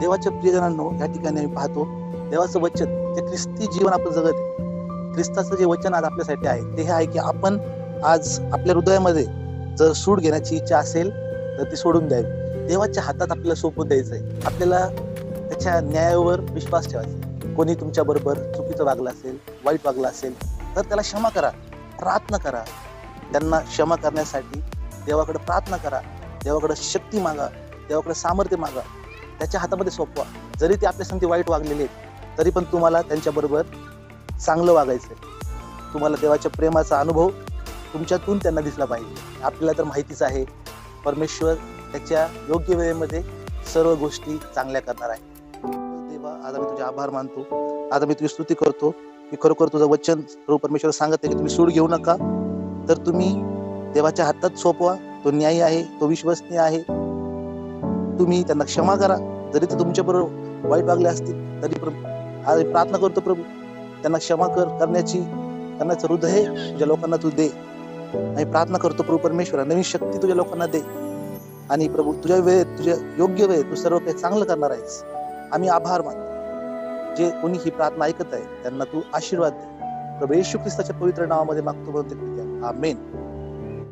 देवाच्या प्रियजनांनो या ठिकाणी आम्ही पाहतो देवाचं वचन जे ख्रिस्ती जीवन आपण जगत आहे ख्रिस्ताचं जे वचन आज आपल्यासाठी आहे ते हे आहे की आपण आज आपल्या हृदयामध्ये जर सूड घेण्याची इच्छा असेल तर ती सोडून द्यावी. देवाच्या हातात आपल्याला सोपून द्यायचं आहे. आपल्याला त्याच्या न्यायावर विश्वास ठेवायचा कोणी तुमच्या बरोबर चुकीचं वागलं असेल वाईट वागलं असेल तर त्याला क्षमा करा प्रार्थना करा. त्यांना क्षमा करण्यासाठी देवाकडे प्रार्थना करा देवाकडे शक्ती मागा देवाकडे सामर्थ्य मागा. त्याच्या हातामध्ये सोपवा. जरी ते आपल्या संगती वाईट वागलेले आहेत तरी पण तुम्हाला त्यांच्याबरोबर चांगलं वागायचं आहे तुम्हाला देवाच्या प्रेमाचा अनुभव तुमच्यातून त्यांना दिसला पाहिजे. आपल्याला तर माहितीच आहे परमेश्वर त्याच्या योग्य वेळेमध्ये सर्व गोष्टी चांगल्या करणार आहे. देवा आज आम्ही तुझे आभार मानतो. आज आम्ही तुझी स्तुती करतो. की खरोखर तुझं वचन प्रभू परमेश्वर सांगत आहे की तुम्ही सूड घेऊ नका. तर तुम्ही देवाच्या हातात सोपवा. तो न्यायी आहे तो विश्वसनीय आहे. तुम्ही त्यांना क्षमा करा. जरी ते तुमच्या बरोबर वाईट वागले असतील तरी प्रभू आज प्रार्थना करतो प्रभू त्यांना क्षमा कर करण्याची करण्याचं हृदय तुझ्या लोकांना तू दे. आणि प्रार्थना करतो प्रभू परमेश्वरा नवीन शक्ती तुझ्या लोकांना दे. आणि प्रभू तुझ्या वेळेत तुझ्या योग्य वेळेत तू सर्व काही चांगलं करणार आहेस. आम्ही आभार मानतो. जे कोणी ही प्रार्थना ऐकत आहे त्यांना तू आशीर्वाद दे. प्रभू येशू ख्रिस्ताच्या पवित्र नावामध्ये मागतो म्हणून ते कृत्या आमेन.